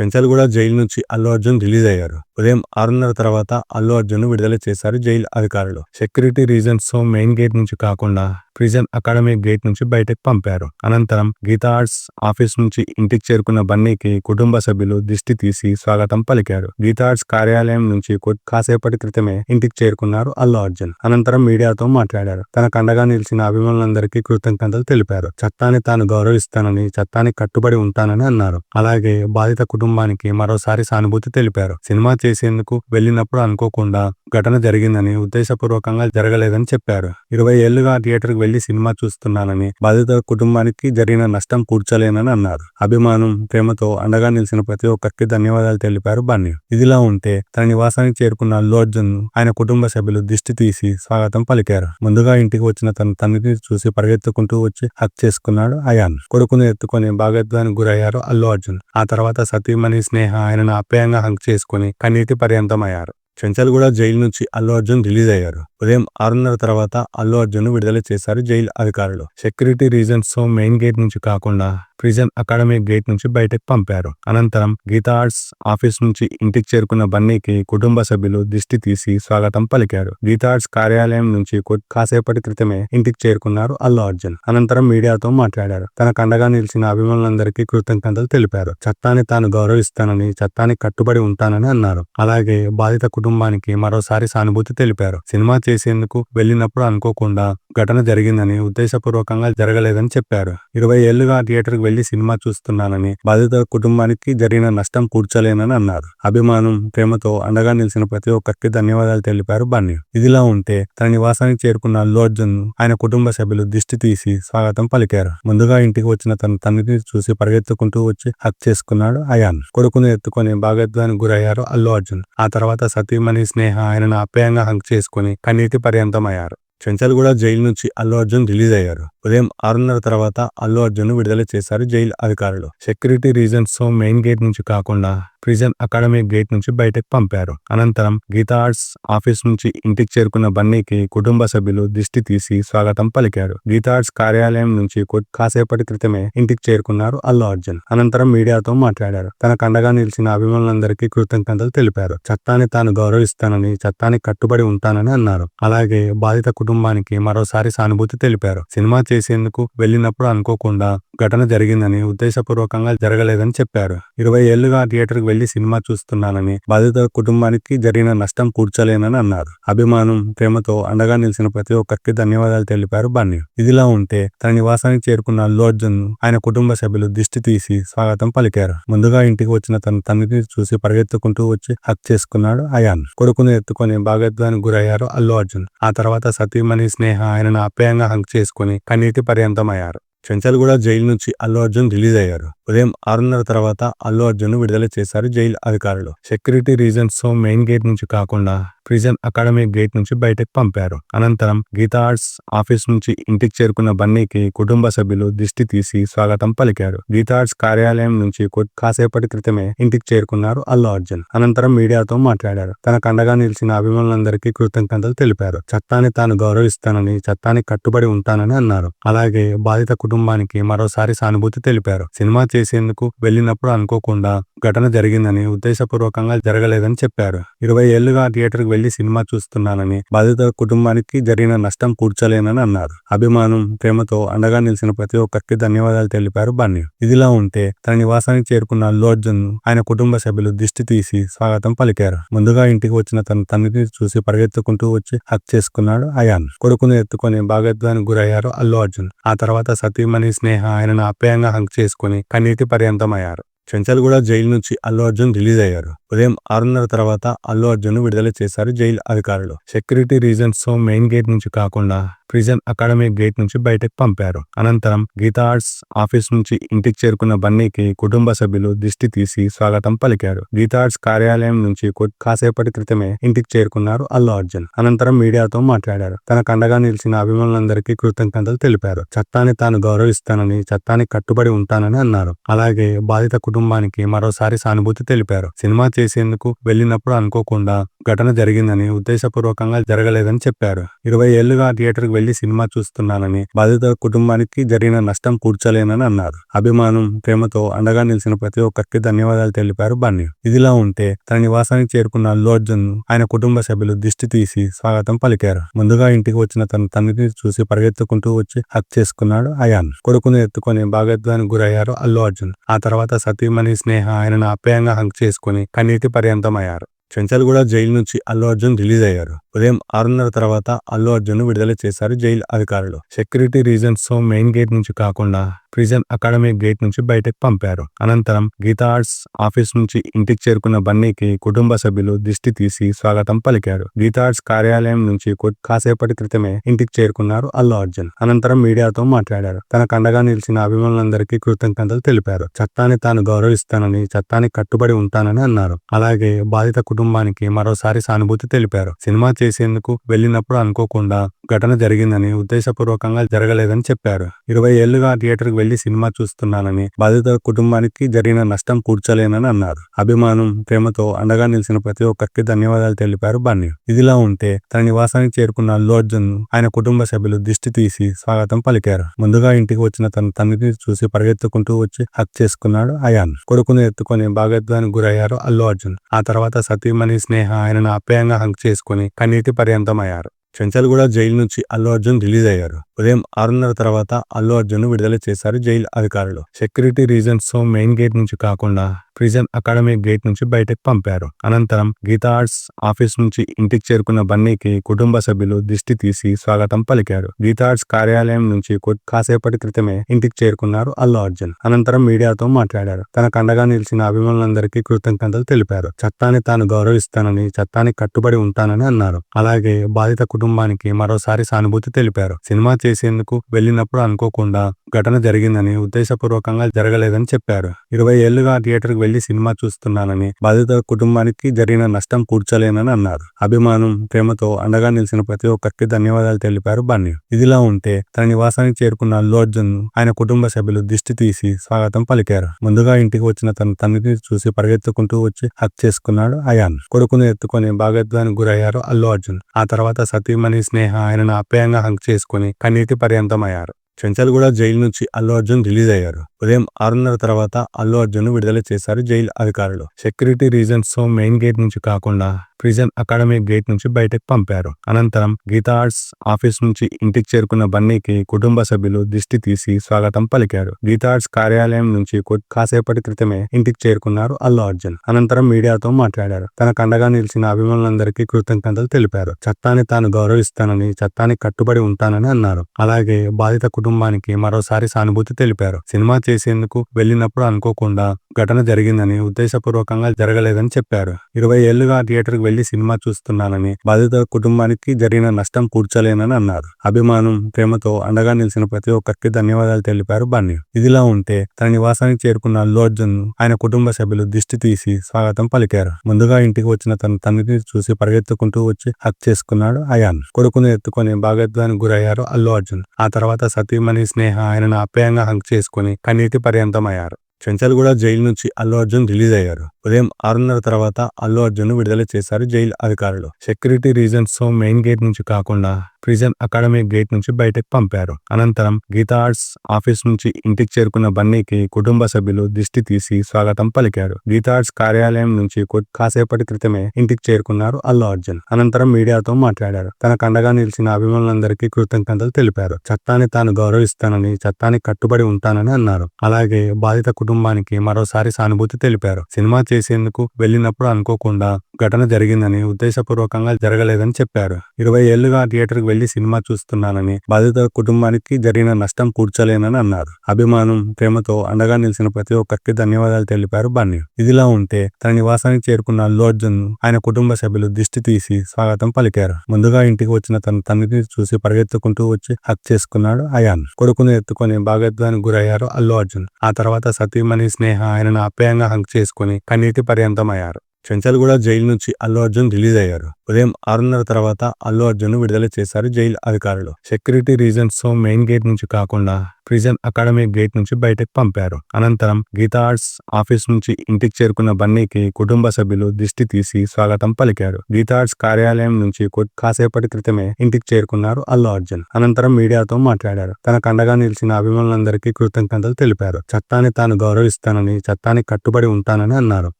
Chanchalguda jail నుంచి Allu Arjun release అయ్యారు. ఉదయం ఆరున్నర తర్వాత అల్లు అర్జున్ విడుదల చేశారు జైలు అధికారులు. సెక్యూరిటీ రీజన్స్తో మెయిన్ గేట్ నుంచి కాకుండా ప్రిజన్ అకాడమీ గేట్ నుంచి బయటకు పంపారు. అనంతరం గీతా ఆర్ట్స్ ఆఫీస్ నుంచి ఇంటికి చేరుకున్న బన్నీకి కుటుంబ సభ్యులు దిష్టి తీసి స్వాగతం పలికారు. గీతా ఆర్ట్స్ కార్యాలయం నుంచి కాసేపటి క్రితమే ఇంటికి చేరుకున్నారు అల్లు అర్జున్. అనంతరం మీడియాతో మాట్లాడారు. తన కండగా నిలిచిన అభిమానులందరికీ కృతజ్ఞతలు తెలిపారు. చట్టాన్ని తాను గౌరవిస్తానని చట్టానికి కట్టుబడి ఉంటానని అన్నారు. అలాగే బాధిత కుటుంబానికి మరోసారి సానుభూతి తెలిపారు. సినిమా చేసేందుకు వెళ్ళినప్పుడు అనుకోకుండా ఘటన జరిగిందని ఉద్దేశపూర్వకంగా జరగలేదని చెప్పారు. ఇరవై ఏళ్ళుగా థియేటర్కి వెళ్ళి సినిమా చూస్తున్నానని బాధిత కుటుంబానికి జరిగిన నష్టం కూర్చోలేనని అన్నారు. అభిమానం ప్రేమతో అండగా నిలిచిన ప్రతి ఒక్కరికి ధన్యవాదాలు తెలిపారు బన్నీ. ఇదిలా ఉంటే తన నివాసానికి చేరుకున్న అల్లు అర్జున్ ఆయన కుటుంబ సభ్యులు దిష్టి తీసి స్వాగతం పలికారు. ముందుగా ఇంటికి వచ్చిన తన తండ్రిని చూసి పరిగెత్తుకుంటూ వచ్చి హక్ చేసుకున్నాడు అయాన్. కొడుకును ఎత్తుకొని భాగత్వానికి గురయ్యారు అల్లు అర్జున్. ఆ తర్వాత సతీమణి స్నేహ ఆయనను అప్యాయంగా హక్ చేసుకుని కన్నీటి పర్యంతమయ్యారు. చెంచల్గూడ జైలు నుంచి అల్లు అర్జున్ రిలీజ్ అయ్యారు. ఉదయం ఆరున్నర తర్వాత అల్లు అర్జున్ విడుదల చేశారు జైలు అధికారులు. సెక్యూరిటీ రీజన్స్తో మెయిన్ గేట్ నుంచి కాకుండా ప్రిజన్ అకాడమీ గేట్ నుంచి బయటకు పంపారు. అనంతరం గీతా ఆర్ట్స్ ఆఫీస్ నుంచి ఇంటికి చేరుకున్న బన్నీకి కుటుంబ సభ్యులు దిష్టి తీసి స్వాగతం పలికారు. గీతా ఆర్ట్స్ కార్యాలయం నుంచి కాసేపటి క్రితమే ఇంటికి చేరుకున్నారు అల్లు అర్జున్. అనంతరం మీడియాతో మాట్లాడారు. తన కండగా నిలిచిన అభిమానులందరికీ కృతజ్ఞతలు తెలిపారు. చట్టాన్ని తాను గౌరవిస్తానని చట్టానికి కట్టుబడి ఉంటానని అన్నారు. అలాగే బాధిత కుటుంబానికి మరోసారి సానుభూతి తెలిపారు. సినిమా చేసేందుకు వెళ్ళినప్పుడు అనుకోకుండా ఘటన జరిగిందని ఉద్దేశపూర్వకంగా జరగలేదని చెప్పారు. ఇరవై ఏళ్ళుగా థియేటర్కి వెళ్ళి సినిమా చూస్తున్నానని బాధిత కుటుంబానికి జరిగిన నష్టం కూర్చోలేనని అన్నారు. అభిమానం ప్రేమతో అండగా నిలిచిన ప్రతి ఒక్కరికి ధన్యవాదాలు తెలిపారు బన్నీ. ఇదిలా ఉంటే తన నివాసానికి చేరుకున్న అల్లు అర్జున్ ఆయన కుటుంబ సభ్యులు దిష్టి తీసి స్వాగతం పలికారు. ముందుగా ఇంటికి వచ్చిన తన తండ్రిని చూసి పరిగెత్తుకుంటూ వచ్చి హక్ చేసుకున్నాడు అయాన్. కొడుకును ఎత్తుకొని భాగత్వానికి గురయ్యారు అల్లు అర్జున్. ఆ తర్వాత సతీమణి స్నేహ ఆయనను ఆప్యాయంగా హక్ చేసుకుని కన్నీటి పర్యంతమయ్యారు. చెంచల్గూడ జైలు నుంచి అల్లు అర్జున్ రిలీజ్ అయ్యారు ఉదయం ఆరున్నర తర్వాత అల్లు అర్జున్ విడుదల చేశారు జైలు అధికారులు సెక్యూరిటీ రీజన్స్తో మెయిన్ గేట్ నుంచి కాకుండా ప్రిజన్ అకాడమీ గేట్ నుంచి బయటకు పంపారు. అనంతరం గీతా ఆర్ట్స్ ఆఫీస్ నుంచి ఇంటికి చేరుకున్న బన్నీకి కుటుంబ సభ్యులు దిష్టి తీసి స్వాగతం పలికారు. గీతా ఆర్ట్స్ కార్యాలయం నుంచి కొ- కాసేపటి క్రితమే ఇంటికి చేరుకున్నారు అల్లు అర్జున్. అనంతరం మీడియాతో మాట్లాడారు. తన కండగా నిలిచిన అభిమానులందరికీ కృతజ్ఞతలు తెలిపారు. చట్టాన్ని తాను గౌరవిస్తానని చట్టానికి కట్టుబడి ఉంటానని అన్నారు. అలాగే బాధిత కుటుంబానికి మరోసారి సానుభూతి తెలిపారు. సినిమా చేసేందుకు వెళ్ళినప్పుడు అనుకోకుండా ఘటన జరిగిందని ఉద్దేశపూర్వకంగా జరగలేదని చెప్పారు. ఇరవై ఏళ్ళుగా థియేటర్కి వెళ్ళి సినిమా చూస్తున్నానని బాధిత కుటుంబానికి జరిగిన నష్టం కూర్చోలేనని అన్నారు. అభిమానం ప్రేమతో అండగా నిలిచిన ప్రతి ఒక్కరికి ధన్యవాదాలు తెలిపారు బన్నీ. ఇదిలా ఉంటే తన నివాసానికి చేరుకున్న అల్లు అర్జున్ ఆయన కుటుంబ సభ్యులు దిష్టి తీసి స్వాగతం పలికారు. ముందుగా ఇంటికి వచ్చిన తన తండ్రిని చూసి పరిగెత్తుకుంటూ వచ్చి హక్ చేసుకున్నాడు అయాన్. కొడుకును ఎత్తుకొని భాగత్వానికి గురయ్యారు అల్లు అర్జున్. ఆ తర్వాత సతీమణి స్నేహ ఆయనను అప్యాయంగా హక్ చేసుకుని కన్నీటి పర్యంతమయ్యారు. చెంచల్గూడ జైలు నుంచి అల్లు అర్జున్ రిలీజ్ అయ్యారు. ఉదయం ఆరున్నర తర్వాత అల్లు అర్జున్ విడుదల చేశారు జైలు అధికారులు. సెక్యూరిటీ రీజన్స్తో మెయిన్ గేట్ నుంచి కాకుండా ప్రిజన్ అకాడమీ గేట్ నుంచి బయటకు పంపారు. అనంతరం గీతా ఆర్ట్స్ ఆఫీస్ నుంచి ఇంటికి చేరుకున్న బన్నీకి కుటుంబ సభ్యులు దిష్టి తీసి స్వాగతం పలికారు. గీతా ఆర్ట్స్ కార్యాలయం నుంచి కాసేపటి క్రితమే ఇంటికి చేరుకున్నారు అల్లు అర్జున్. అనంతరం మీడియాతో మాట్లాడారు. తన కండగా నిలిచిన అభిమానులందరికీ కృతజ్ఞతలు తెలిపారు. చట్టాన్ని తాను గౌరవిస్తానని చట్టానికి కట్టుబడి ఉంటానని అన్నారు. అలాగే బాధిత కుటుంబానికి మరోసారి సానుభూతి తెలిపారు. సినిమా చేసేందుకు వెళ్ళినప్పుడు అనుకోకుండా ఘటన జరిగిందని ఉద్దేశపూర్వకంగా జరగలేదని చెప్పారు. ఇరవై ఏళ్ళుగా థియేటర్ వెళ్ళి సినిమా చూస్తున్నానని బాధిత కుటుంబానికి జరిగిన నష్టం కూర్చోలేనని అన్నారు. అభిమానం ప్రేమతో అండగా నిలిచిన ప్రతి ఒక్కరికి ధన్యవాదాలు తెలిపారు బన్నీ. ఇదిలా ఉంటే తన నివాసానికి చేరుకున్న అల్లు అర్జున్ ఆయన కుటుంబ సభ్యులు దిష్టి తీసి స్వాగతం పలికారు. ముందుగా ఇంటికి వచ్చిన తన తండ్రిని చూసి పరిగెత్తుకుంటూ వచ్చి హక్ చేసుకున్నాడు అయాన్. కొడుకును ఎత్తుకొని భాగత్వానికి గురయ్యారు అల్లు అర్జున్. ఆ తర్వాత సతీమణి స్నేహ ఆయనను అప్యాయంగా హక్ చేసుకుని కన్నీటి పర్యంతమయ్యారు. చెంచల్గూడ జైలు నుంచి అల్లు అర్జున్ రిలీజ్ అయ్యారు. ఉదయం ఆరున్నర తర్వాత అల్లు అర్జున్ విడుదల చేశారు జైలు అధికారులు. సెక్యూరిటీ రీజన్స్తో మెయిన్ గేట్ నుంచి కాకుండా ప్రిజన్ అకాడమీ గేట్ నుంచి బయటకు పంపారు. అనంతరం గీతా ఆర్ట్స్ ఆఫీస్ నుంచి ఇంటికి చేరుకున్న బన్నీకి కుటుంబ సభ్యులు దిష్టి తీసి స్వాగతం పలికారు. గీతా ఆర్ట్స్ కార్యాలయం నుంచి కాసేపటి క్రితమే ఇంటికి చేరుకున్నారు అల్లు అర్జున్. అనంతరం మీడియాతో మాట్లాడారు. తన కండగా నిలిచిన అభిమానులందరికీ కృతజ్ఞతలు తెలిపారు. చట్టాన్ని తాను గౌరవిస్తానని చట్టానికి కట్టుబడి ఉంటానని అన్నారు. అలాగే బాధిత కుటుంబానికి మరోసారి సానుభూతి తెలిపారు. సినిమా చేసేందుకు వెళ్ళినప్పుడు అనుకోకుండా ఘటన జరిగిందని ఉద్దేశపూర్వకంగా జరగలేదని చెప్పారు. ఇరవై ఏళ్ళుగా థియేటర్కి వెళ్ళి సినిమా చూస్తున్నానని బాధిత కుటుంబానికి జరిగిన నష్టం కూర్చోలేనని అన్నారు. అభిమానం ప్రేమతో అండగా నిలిచిన ప్రతి ఒక్కరికి ధన్యవాదాలు తెలిపారు బన్నీ. ఇదిలా ఉంటే తన నివాసానికి చేరుకున్న అల్లు అర్జున్ ఆయన కుటుంబ సభ్యులు దిష్టి తీసి స్వాగతం పలికారు. ముందుగా ఇంటికి వచ్చిన తన తండ్రిని చూసి పరిగెత్తుకుంటూ వచ్చి హక్ చేసుకున్నాడు అయాన్. కొడుకును ఎత్తుకొని భాగత్వానికి గురయ్యారు అల్లు అర్జున్. ఆ తర్వాత సతీమణి స్నేహ ఆయనను అప్యాయంగా హక్ చేసుకుని కన్నీటి పర్యంతం అయ్యారు చెంచల్గూడ జైలు నుంచి అల్లు అర్జున్ రిలీజ్ అయ్యారు. ఉదయం ఆరున్నర తర్వాత అల్లు అర్జున్ విడుదల చేశారు జైలు అధికారులు. సెక్యూరిటీ రీజన్స్తో మెయిన్ గేట్ నుంచి కాకుండా ప్రిజన్ అకాడమీ గేట్ నుంచి బయటకు పంపారు. అనంతరం గీతా ఆర్ట్స్ ఆఫీస్ నుంచి ఇంటికి చేరుకున్న బన్నీకి కుటుంబ సభ్యులు దిష్టి తీసి స్వాగతం పలికారు. గీతా ఆర్ట్స్ కార్యాలయం నుంచి కొ- కాసేపటి క్రితమే ఇంటికి చేరుకున్నారు అల్లు అర్జున్. అనంతరం మీడియాతో మాట్లాడారు. తనకు అండగా నిలిచిన అభిమానులందరికీ కృతజ్ఞతలు తెలిపారు. చట్టాన్ని తాను గౌరవిస్తానని చట్టానికి కట్టుబడి ఉంటానని అన్నారు. అలాగే బాధిత కుటుంబానికి మరోసారి సానుభూతి తెలిపారు. సినిమా చేసేందుకు వెళ్ళినప్పుడు అనుకోకుండా ఘటన జరిగిందని ఉద్దేశపూర్వకంగా జరగలేదని చెప్పారు. ఇరవై ఏళ్ళుగా థియేటర్కి వెళ్ళి సినిమా చూస్తున్నానని బాధిత కుటుంబానికి జరిగిన నష్టం కూర్చోలేనని అన్నారు. అభిమానం ప్రేమతో అండగా నిలిచిన ప్రతి ఒక్కరికి ధన్యవాదాలు తెలిపారు బన్నీ. ఇదిలా ఉంటే తన నివాసానికి చేరుకున్న అల్లు అర్జున్ ఆయన కుటుంబ సభ్యులు దిష్టి తీసి స్వాగతం పలికారు. ముందుగా ఇంటికి వచ్చిన తన తండ్రిని చూసి పరిగెత్తుకుంటూ వచ్చి హక్ చేసుకున్నాడు అయాన్. కొడుకును ఎత్తుకొని భాగత్వానికి గురయ్యారు అల్లు అర్జున్. ఆ తర్వాత సతీమణి స్నేహ ఆయనను అప్యాయంగా హక్ చేసుకుని కన్నీటి పర్యంతం అయ్యారు చెంచల్గూడ జైలు నుంచి అల్లు అర్జున్ రిలీజ్ అయ్యారు. ఉదయం ఆరున్నర తర్వాత అల్లు అర్జున్ విడుదల చేశారు జైలు అధికారులు. సెక్యూరిటీ రీజన్స్తో మెయిన్ గేట్ నుంచి కాకుండా ప్రిజన్ అకాడమీ గేట్ నుంచి బయటకు పంపారు. అనంతరం గీతా ఆర్ట్స్ ఆఫీస్ నుంచి ఇంటికి చేరుకున్న బన్నీకి కుటుంబ సభ్యులు దిష్టి తీసి స్వాగతం పలికారు. గీతా ఆర్ట్స్ కార్యాలయం నుంచి కాసేపటి క్రితమే ఇంటికి చేరుకున్నారు అల్లు అర్జున్. అనంతరం మీడియాతో మాట్లాడారు. తన కండగా నిలిచిన అభిమానులందరికీ కృతజ్ఞతలు తెలిపారు. చట్టాన్ని తాను గౌరవిస్తానని చట్టానికి కట్టుబడి ఉంటానని అన్నారు. అలాగే బాధిత కుటుంబానికి మరోసారి సానుభూతి తెలిపారు. సినిమా చేసేందుకు వెళ్ళినప్పుడు అనుకోకుండా ఘటన జరిగిందని ఉద్దేశపూర్వకంగా జరగలేదని చెప్పారు. ఇరవై ఏళ్ళుగా థియేటర్కి వెళ్ళి సినిమా చూస్తున్నానని బాధిత కుటుంబానికి జరిగిన నష్టం కూర్చోలేనని అన్నారు. అభిమానం ప్రేమతో అండగా నిలిచిన ప్రతి ఒక్కరికి ధన్యవాదాలు తెలిపారు బన్నీ. ఇదిలా ఉంటే తన నివాసానికి చేరుకున్న అల్లు అర్జున్ ఆయన కుటుంబ సభ్యులు దిష్టి తీసి స్వాగతం పలికారు. ముందుగా ఇంటికి వచ్చిన తన తండ్రిని చూసి పరిగెత్తుకుంటూ వచ్చి హక్ చేసుకున్నాడు అయాన్. కొడుకును ఎత్తుకొని భాగత్వానికి గురయ్యారు అల్లు అర్జున్. ఆ తర్వాత సతీమణి స్నేహ ఆయనను అప్యాయంగా హక్ చేసుకుని కన్నీటి పర్యంతం అయ్యారు చెంచల్గూడ జైలు నుంచి అల్లు అర్జున్ రిలీజ్ అయ్యారు. ఉదయం ఆరున్నర తర్వాత అల్లు అర్జున్ విడుదల చేశారు జైలు అధికారులు. సెక్యూరిటీ రీజన్స్తో మెయిన్ గేట్ నుంచి కాకుండా ప్రిజన్ అకాడమీ గేట్ నుంచి బయటకు పంపారు. అనంతరం గీతా ఆర్ట్స్ ఆఫీస్ నుంచి ఇంటికి చేరుకున్న బన్నీకి కుటుంబ సభ్యులు దిష్టి తీసి స్వాగతం పలికారు. గీతా ఆర్ట్స్ కార్యాలయం నుంచి కాసేపటి క్రితమే ఇంటికి చేరుకున్నారు అల్లు అర్జున్. అనంతరం మీడియాతో మాట్లాడారు. తనకు అండగా నిలిచిన అభిమానులందరికీ కృతజ్ఞతలు తెలిపారు. చట్టాన్ని తాను గౌరవిస్తానని చట్టానికి కట్టుబడి ఉంటానని అన్నారు. అలాగే బాధిత కుటుంబానికి మరోసారి సానుభూతి తెలిపారు. సినిమా చేసేందుకు వెళ్ళినప్పుడు అనుకోకుండా ఘటన జరిగిందని ఉద్దేశపూర్వకంగా జరగలేదని చెప్పారు. ఇరవై ఏళ్ళుగా థియేటర్కి వెళ్ళి సినిమా చూస్తున్నానని బాధిత కుటుంబానికి జరిగిన నష్టం కూర్చోలేనని అన్నారు. అభిమానం ప్రేమతో అండగా నిలిచిన ప్రతి ఒక్కరికి ధన్యవాదాలు తెలిపారు బన్నీ. ఇదిలా ఉంటే తన నివాసానికి చేరుకున్న అల్లు అర్జున్ ఆయన కుటుంబ సభ్యులు దిష్టి తీసి స్వాగతం పలికారు. ముందుగా ఇంటికి వచ్చిన తన తండ్రిని చూసి పరిగెత్తుకుంటూ వచ్చి హక్ చేసుకున్నాడు అయాన్. కొడుకును ఎత్తుకొని భాగత్వానికి గురయ్యారు అల్లు అర్జున్. ఆ తర్వాత సతీమణి స్నేహ ఆయనను అప్యాయంగా హక్ చేసుకుని కన్నీ పర్యంతం అయ్యారు చెంచల్గూడ జైలు నుంచి అల్లు అర్జున్ రిలీజ్ అయ్యారు. ఉదయం ఆరున్నర తర్వాత అల్లు అర్జున్ విడుదల చేశారు జైలు అధికారులు. సెక్యూరిటీ రీజన్స్తో మెయిన్ గేట్ నుంచి కాకుండా ప్రిజన్ అకాడమీ గేట్ నుంచి బయటకు పంపారు. అనంతరం గీతా ఆర్ట్స్ ఆఫీస్ నుంచి ఇంటికి చేరుకున్న బన్నీకి కుటుంబ సభ్యులు దిష్టి తీసి స్వాగతం పలికారు. గీతా ఆర్ట్స్ కార్యాలయం నుంచి కాసేపటి క్రితమే ఇంటికి చేరుకున్నారు అల్లు అర్జున్. అనంతరం మీడియాతో మాట్లాడారు. తన కండగా నిలిచిన అభిమానులందరికీ కృతజ్ఞతలు తెలిపారు. చట్టాన్ని తాను గౌరవిస్తానని చట్టానికి కట్టుబడి ఉంటానని అన్నారు. అలాగే బాధిత కుటుంబానికి మరోసారి సానుభూతి తెలిపారు. సినిమా చేసేందుకు వెళ్ళినప్పుడు అనుకోకుండా ఘటన జరిగిందని ఉద్దేశపూర్వకంగా జరగలేదని చెప్పారు. ఇరవై ఏళ్ళుగా థియేటర్కి వెళ్ళి సినిమా చూస్తున్నానని బాధిత కుటుంబానికి జరిగిన నష్టం కూర్చోలేనని అన్నారు. అభిమానం ప్రేమతో అండగా నిలిచిన ప్రతి ఒక్కరికి ధన్యవాదాలు తెలిపారు బన్నీ. ఇదిలా ఉంటే తన నివాసానికి చేరుకున్న అల్లు అర్జున్ ఆయన కుటుంబ సభ్యులు దిష్టి తీసి స్వాగతం పలికారు. ముందుగా ఇంటికి వచ్చిన తన తండ్రిని చూసి పరిగెత్తుకుంటూ వచ్చి హక్ చేసుకున్నాడు అయాన్. కొడుకును ఎత్తుకొని భాగత్వానికి గురయ్యారు అల్లు అర్జున్. ఆ తర్వాత సతీమణి స్నేహ ఆయనను ఆప్యాయంగా హంక్ చేసుకుని కన్నీటి పర్యంతం అయ్యారు చెంచల్గూడ జైలు నుంచి అల్లు అర్జున్ రిలీజ్ అయ్యారు. ఉదయం ఆరున్నర తర్వాత అల్లు అర్జున్ విడుదల చేశారు జైలు అధికారులు. సెక్యూరిటీ రీజన్స్తో మెయిన్ గేట్ నుంచి కాకుండా ప్రిజన్ అకాడమీ గేట్ నుంచి బయటకు పంపారు. అనంతరం గీతా ఆర్ట్స్ ఆఫీస్ నుంచి ఇంటికి చేరుకున్న బన్నీకి కుటుంబ సభ్యులు దిష్టి తీసి స్వాగతం పలికారు. గీతా ఆర్ట్స్ కార్యాలయం నుంచి కాసేపటి క్రితమే ఇంటికి చేరుకున్నారు అల్లు అర్జున్. అనంతరం మీడియాతో మాట్లాడారు. తన కండగా నిలిచిన అభిమానులందరికీ కృతజ్ఞతలు తెలిపారు. చట్టాన్ని తాను గౌరవిస్తానని చట్టానికి కట్టుబడి ఉంటానని అన్నారు.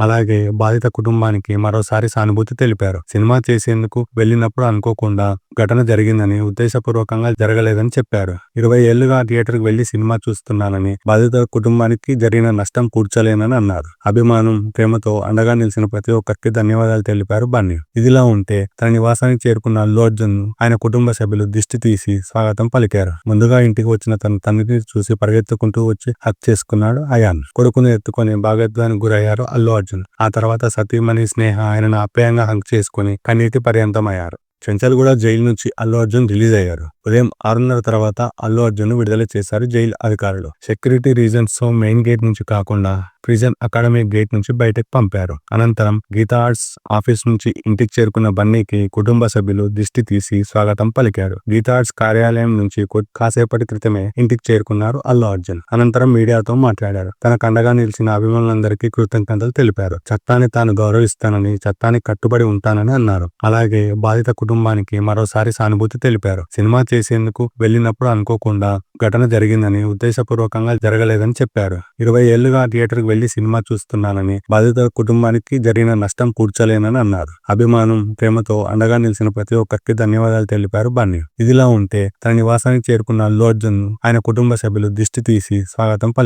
అలాగే బాధిత కుటుంబానికి మరోసారి సానుభూతి తెలిపారు. సినిమా చేసేందుకు వెళ్ళినప్పుడు అనుకోకుండా ఘటన జరిగిందని ఉద్దేశపూర్వకంగా జరగలేదని చెప్పారు. ఇరవై ఏళ్ళుగా థియేటర్ వెళ్ళి సినిమా చూస్తున్నానని బాధిత కుటుంబానికి జరిగిన నష్టం కూర్చలేనని అన్నారు. అభిమానం ప్రేమతో అండగా నిలిచిన ప్రతి ఒక్కరికి ధన్యవాదాలు తెలిపారు బన్నీ. ఇదిలా ఉంటే తన నివాసానికి చేరుకున్న అల్లు అర్జున్ ఆయన కుటుంబ సభ్యులు దిష్టి తీసి స్వాగతం పలికారు. ముందుగా ఇంటికి వచ్చిన తన తండ్రిని చూసి పరిగెత్తుకుంటూ వచ్చి హక్ చేసుకున్నాడు అయాన్. కొడుకును ఎత్తుకొని భాగత్వానికి గురయ్యారు అల్లు అర్జున్. ఆ తర్వాత సతీమణి స్నేహ ఆయనను అప్యాయంగా హక్ చేసుకుని కన్నీటి పర్యంతమయ్యారు. చెంచల్గూడ జైలు నుంచి అల్లు అర్జున్ రిలీజ్ అయ్యారు. ఉదయం ఆరున్నర తర్వాత అల్లు అర్జున్ విడుదల చేశారు జైలు అధికారులు. సెక్యూరిటీ రీజన్స్తో మెయిన్ గేట్ నుంచి కాకుండా ప్రిజన్ అకాడమీ గేట్ నుంచి బయటకు పంపారు. అనంతరం గీతా ఆర్ట్స్ ఆఫీస్ నుంచి ఇంటికి చేరుకున్న బన్నీకి కుటుంబ సభ్యులు దిష్టి తీసి స్వాగతం పలికారు. గీతా ఆర్ట్స్ కార్యాలయం నుంచి కాసేపటి క్రితమే ఇంటికి చేరుకున్నారు అల్లు అర్జున్. అనంతరం మీడియాతో మాట్లాడారు. తనకు అండగా నిలిచిన అభిమానులందరికీ కృతజ్ఞతలు తెలిపారు. చట్టాన్ని తాను గౌరవిస్తానని చట్టానికి కట్టుబడి ఉంటానని అన్నారు. అలాగే బాధిత కుటుంబానికి మరోసారి సానుభూతి తెలిపారు. సినిమా చేసేందుకు వెళ్ళినప్పుడు అనుకోకుండా ఘటన జరిగిందని ఉద్దేశపూర్వకంగా జరగలేదని చెప్పారు. ఇరవై ఏళ్ళుగా థియేటర్ వెళ్ళి సినిమా చూస్తున్నానని బాధిత కుటుంబానికి జరిగిన నష్టం కూర్చలేనని అన్నారు. అభిమానం ప్రేమతో అండగా నిలిచిన ప్రతి ఒక్కరికి ధన్యవాదాలు తెలిపారు బన్నీ. ఇదిలా ఉంటే తన నివాసానికి చేరుకున్న అల్లు అర్జున్ ఆయన కుటుంబ సభ్యులు దిష్టి తీసి స్వాగతం పలికారు.